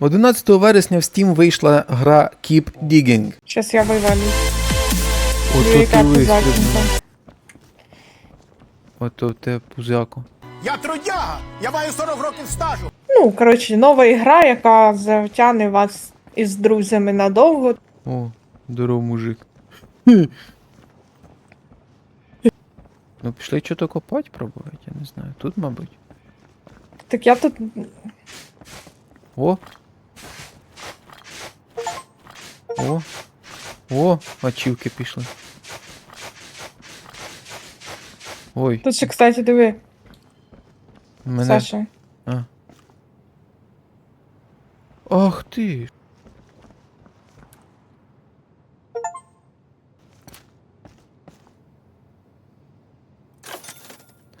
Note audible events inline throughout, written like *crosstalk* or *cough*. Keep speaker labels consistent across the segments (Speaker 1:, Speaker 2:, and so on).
Speaker 1: 11 вересня в Steam вийшла гра Keep Digging.
Speaker 2: Щас я вивалю.
Speaker 1: Ото ти вистрибнув. Ото в тебе пузяко.
Speaker 3: Я трудяга! Я маю 40 років стажу!
Speaker 2: Ну, коротше, нова ігра, яка затягне вас із друзями надовго.
Speaker 1: О, здоров, мужик. Ну, пішли що-то копати пробувати, я не знаю. Тут, мабуть.
Speaker 2: Так я тут.
Speaker 1: О. О. О, ачівки пішли. Ой,
Speaker 2: Тут ще, кстати, диви,
Speaker 1: мене.
Speaker 2: Саша.
Speaker 1: А. Ах ти.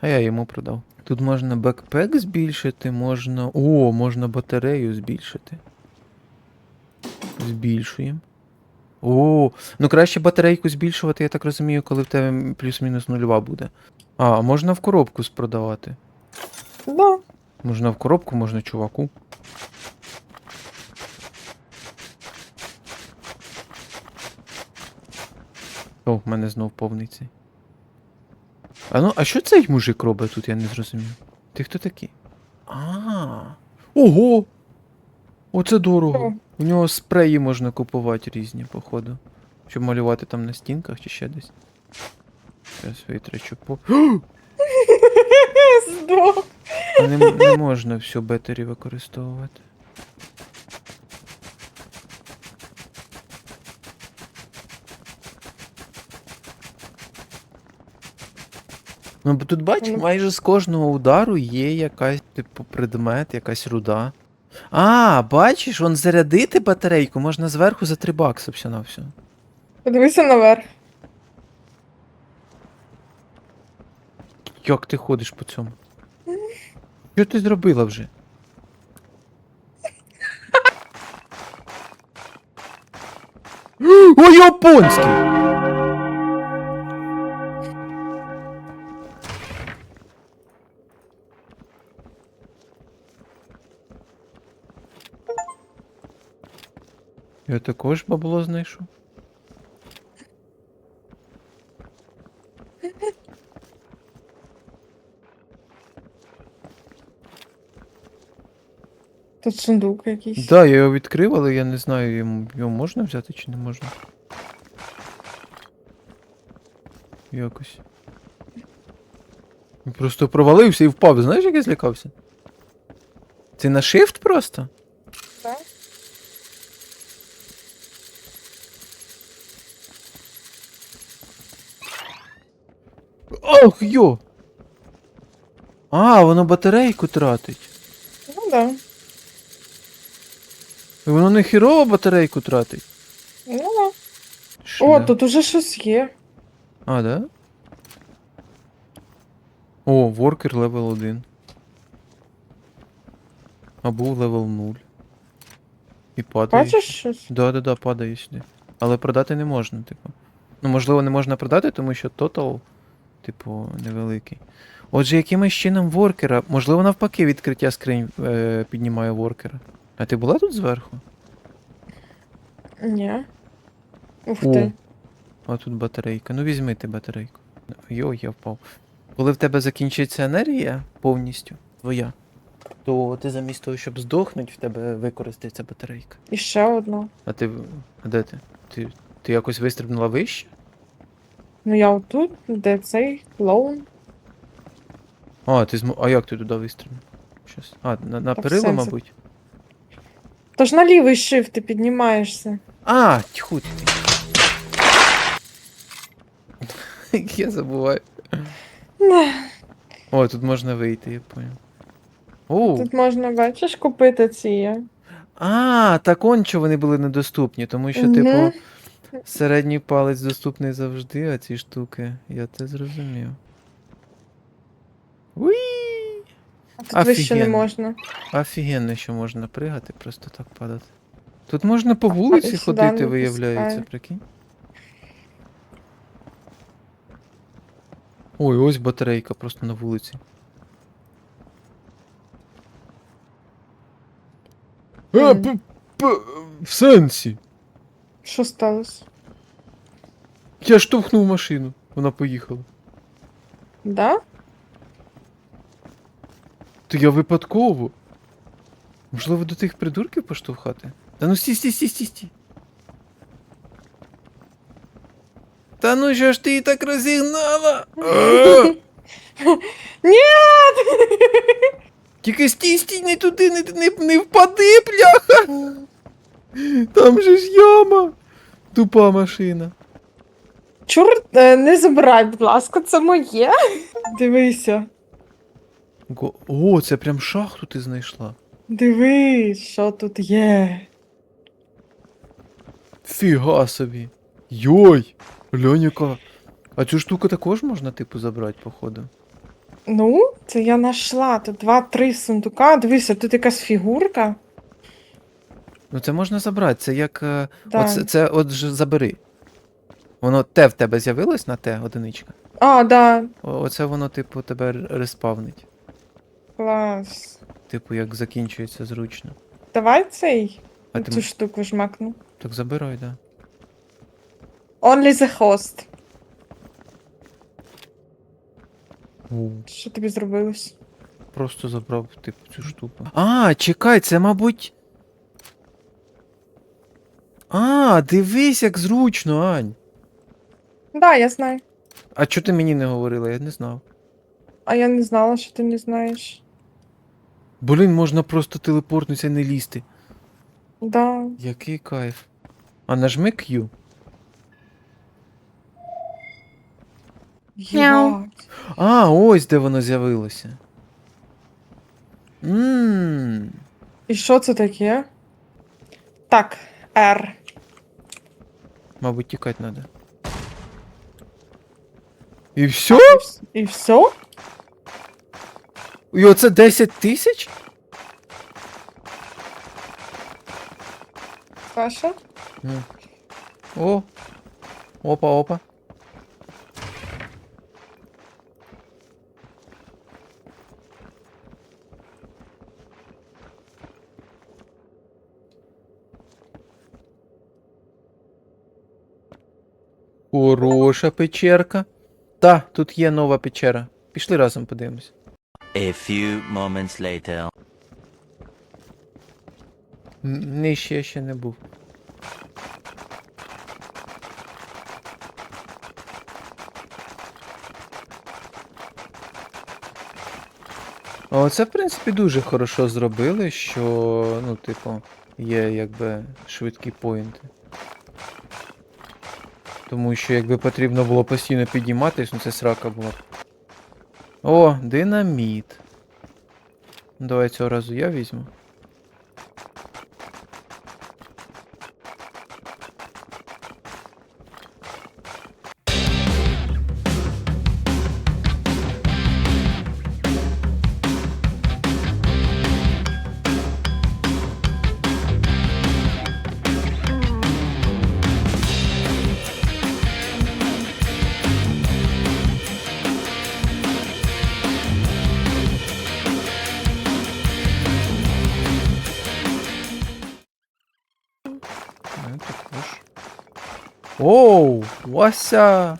Speaker 1: А я йому продав. Тут можна бекпек збільшити, можна. О, можна батарею збільшити. Збільшуємо. О, ну краще батарейку збільшувати, я так розумію, коли в тебе плюс-мінус нульова буде. А, можна в коробку спродавати.
Speaker 2: Да.
Speaker 1: Можна в коробку, можна чуваку. О, в мене знов повний цей. А ну, а що цей мужик робить тут, я не зрозумів. Ти хто такий? А. Ого! Оце дорого. У нього спреї можна купувати різні, походу. Щоб малювати там на стінках чи ще десь. Зараз витрачу по. *gasps*
Speaker 2: Здох.
Speaker 1: Не, не можна всю бетері використовувати. Ну, бо тут бач,
Speaker 2: Ну.
Speaker 1: майже з кожного удару є якась, типу, предмет, якась руда. А, бачиш, вон зарядити батарейку можна зверху за 3 бакси все на все.
Speaker 2: Подивися наверх.
Speaker 1: Як ти ходиш по цьому? Що ти зробила вже? *gasps* Ой, японський! Я також бабло знайшов.
Speaker 2: Тут сундук якийсь.
Speaker 1: Да, я його відкрив, але я не знаю, його можна взяти чи не можна. Якось. Просто провалився і впав, знаєш, як я злякався? Ти на shift просто?
Speaker 2: Так.
Speaker 1: Ох, йо! А, воно батарейку тратить.
Speaker 2: Ну да.
Speaker 1: І Воно не хірово батарейку тратить.
Speaker 2: Ну да. О,
Speaker 1: Шля.
Speaker 2: тут уже щось є.
Speaker 1: А, да? О, воркер левел 1. А був левел 0. І падає.
Speaker 2: Бачиш щось?
Speaker 1: Да, да, да, падає сюди. Але продати не можна, типу. Ну, можливо, не можна продати, тому що тотал, типу, невеликий. Отже, якимось чином воркера, можливо, навпаки, відкриття скринь е, піднімає воркера. А ти була тут зверху?
Speaker 2: Ні. Ух
Speaker 1: О.
Speaker 2: ти.
Speaker 1: А тут батарейка. Ну візьми ти батарейку. Йо, я впав. Коли в тебе закінчиться енергія повністю твоя, то ти замість того, щоб здохнути, в тебе використається батарейка.
Speaker 2: І ще одну.
Speaker 1: А ти. А де ти? Ти, ти якось вистрибнула вище?
Speaker 2: Ну я отут, де цей клоун.
Speaker 1: А, ти змо... А як ти туди вистрибнув? Щас. А, на, на перила,
Speaker 2: сенсі.
Speaker 1: мабуть.
Speaker 2: Тож на лівий shift ти піднімаєшся.
Speaker 1: А, тьху ти. *laughs* Я забуваю. О, тут можна вийти, я понял. О,
Speaker 2: Тут можна, бачиш, купити ці.
Speaker 1: А, так он чого вони були недоступні, тому що,
Speaker 2: Мгм.
Speaker 1: Середній палець доступний завжди, а ці штуки. Я це зрозумів. Уі!
Speaker 2: А тут вище не можна.
Speaker 1: Офігенно, що можна пригати, просто так падати. Тут можна по вулиці ходити, виявляється, прикинь. Ой, ось батарейка просто на вулиці. А, п- п- в сенсі.
Speaker 2: Що сталося?
Speaker 1: Я штовхнув машину, вона поїхала.
Speaker 2: Да?
Speaker 1: То я випадково. Можливо, до тих придурків поштовхати? Та ну стій, стій, стій, стій, стій. Та ну що ж ти її так розігнала? *laughs* А!
Speaker 2: Ні!
Speaker 1: Тільки стій, стій, не туди, не, не, не впади, бляха! Там же ж яма. Тупа машина.
Speaker 2: Чур, е, не забирай, будь ласка, це моє. Дивися.
Speaker 1: Го- О, це прям шахту ти знайшла.
Speaker 2: Дивись, що тут є.
Speaker 1: Фіга собі. Йой! Глянь, яка. А цю штуку також можна, типу, забрати, походу.
Speaker 2: Ну, це я знайшла. Тут два-три сундука. Дивися, тут якась фігурка.
Speaker 1: Ну це можна забрати, це як. е,
Speaker 2: Да.
Speaker 1: Оце, це от ж забери. Воно те в тебе з'явилось на те одиничка.
Speaker 2: А, да.
Speaker 1: О- Оце воно, типу, тебе р- респавнить.
Speaker 2: Клас.
Speaker 1: Типу, як закінчується зручно.
Speaker 2: Давай цей.
Speaker 1: А ти
Speaker 2: цю
Speaker 1: м-
Speaker 2: штуку жмакну.
Speaker 1: так забирай, да.
Speaker 2: Only the host. Що тобі зробилось?
Speaker 1: просто забрав, типу, цю штуку. А, чекай, це, мабуть. А, дивись, як зручно, Ань.
Speaker 2: Да, я знаю.
Speaker 1: А чого ти мені не говорила? Я не знав.
Speaker 2: А я не знала, що ти не знаєш.
Speaker 1: Блін, можна просто телепортнутися і не лізти.
Speaker 2: Да.
Speaker 1: Який кайф. А нажми Q.
Speaker 2: Єбать.
Speaker 1: А, ось де воно з'явилося. Ммм.
Speaker 2: І що це таке? Так, R.
Speaker 1: Мабуть, тікати треба. І все?
Speaker 2: І, вс- і все?
Speaker 1: І оце 10 тисяч?
Speaker 2: Саша?
Speaker 1: Ну. О. Опа, опа. Хороша печерка. Та, тут є нова печера. Пішли разом подивимось.
Speaker 4: A few moments later.
Speaker 1: Н- Нижче я ще не був. О, це, в принципі, дуже хорошо зробили, що, ну, типу, є якби швидкі поінти. Тому що якби потрібно було постійно підніматись, ну це срака була. О, динаміт. Давай цього разу я візьму. Оу, Вася!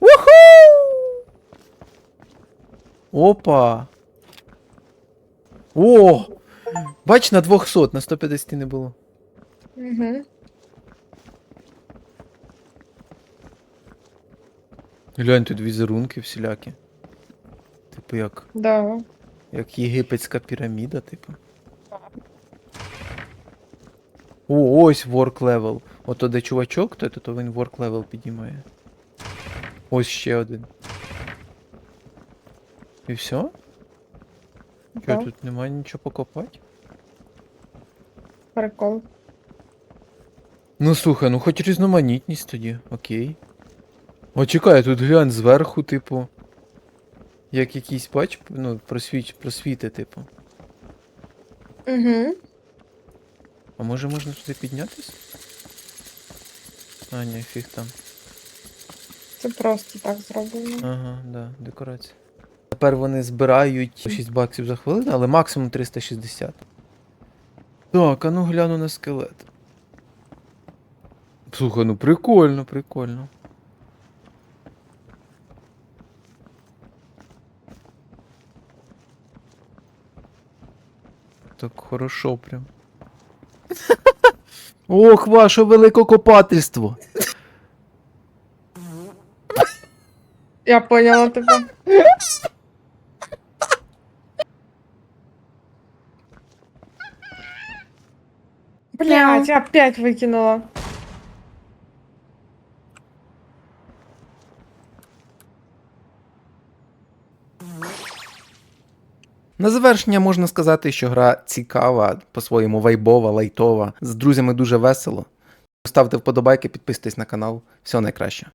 Speaker 1: Уху! Опа! О! Бач, на 200, на 150 не було.
Speaker 2: Угу.
Speaker 1: Глянь, тут візерунки всілякі. Типу як,
Speaker 2: Да.
Speaker 1: як єгипетська піраміда, типу. О, ось work level. Ото де чувачок, то, то, то він work level піднімає. Ось ще один. І все?
Speaker 2: Да.
Speaker 1: тут немає нічого покопати?
Speaker 2: Прикол.
Speaker 1: Ну слухай, ну хоч різноманітність тоді, окей. О, чекай, тут глянь зверху, типу. Як якийсь бач, ну, просвіч, просвіти, типу.
Speaker 2: Угу.
Speaker 1: А може можна туди піднятись? А, ні, фіг там.
Speaker 2: Це просто так зроблено.
Speaker 1: Ага, да, декорація. Тепер вони збирають 6 баксів за хвилину, але максимум 360. Так, а ну гляну на скелет. Слухай, ну прикольно, прикольно. Так хорошо прям. Ох, ваше великокопательство!
Speaker 2: Я поняла тебе. Блять, опять выкинула.
Speaker 1: На завершення можна сказати, що гра цікава, по-своєму вайбова, лайтова. З друзями дуже весело. Ставте вподобайки, підписуйтесь на канал. Всього найкраще.